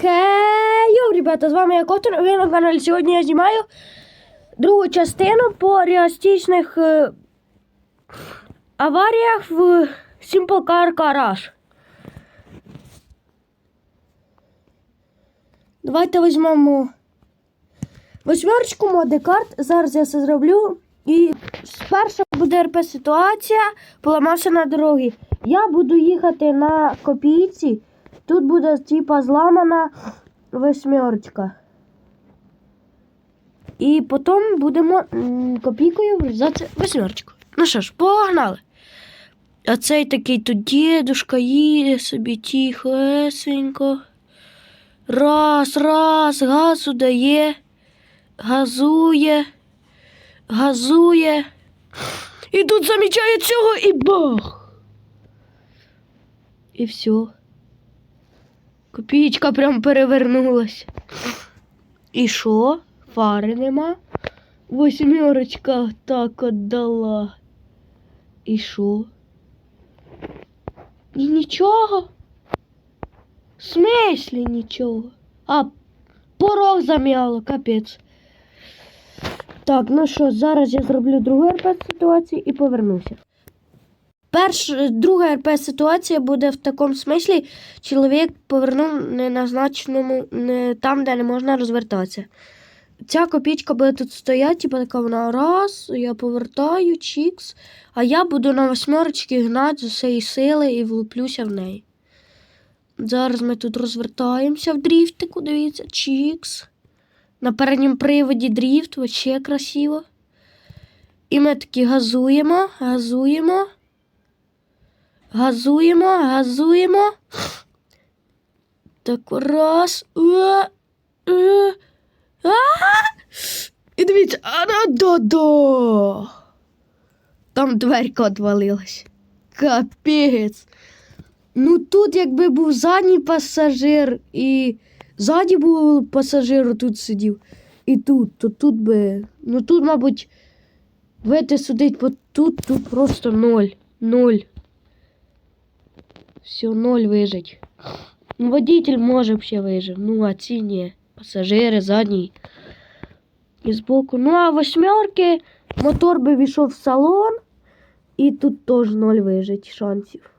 Хей, ребята, з вами я Котор, ви на каналі. Сьогодні я знімаю другу частину по реалістичних е, аваріях в Simple Car Garage. Давайте візьмемо восьмерочку модикарт. Зараз я це зроблю. І спершу буде РП ситуація, поламався на дорогі. Я буду їхати на копійці. Тут буде типа зламана восьмерочка. І потім будемо копійкою врізати восьмерочку. Ну що ж, погнали. А цей такий тут дідушка їде собі тихесенько. Раз, раз, газу дає, газує, газує. І тут замічає цього і бах. І все. Копійка прям перевернулась. І що? Фари нема. Восьмерочка так отдала. І що? І нічого. В смислі нічого. А, порог зам'яло, капець. Так, ну що, зараз я зроблю другу РП ситуацію і повернуся. Перш, друга РП ситуація буде в такому смислі, чоловік повернув неназначеному не там, де не можна розвертатися. Ця копійка буде тут стояти, типу така вона раз, я повертаю, чікс, а я буду на восьмерочки гнати з усієї сили і влуплюся в неї. Зараз ми тут розвертаємося в дріфтику, дивіться, чікс. На передньому приводі дріфт, вообще красиво. І ми такі газуємо, газуємо. Газуємо, газуємо. Так раз. Е, е! І дивіться, а да да Там дверка відвалилась. Капець. Ну тут якби був задній пасажир і ззаді був пасажир, тут сидів. І тут, то тут би. Ну тут, мабуть, вийти судить, бо тут, тут просто ноль. Ноль. Все, ноль вижить. Ну, водитель може ще вижив. Ну, а ці ні. Пасажири задній. І збоку. Ну, а восьмерки мотор би війшов в салон. І тут теж ноль вижить шансів.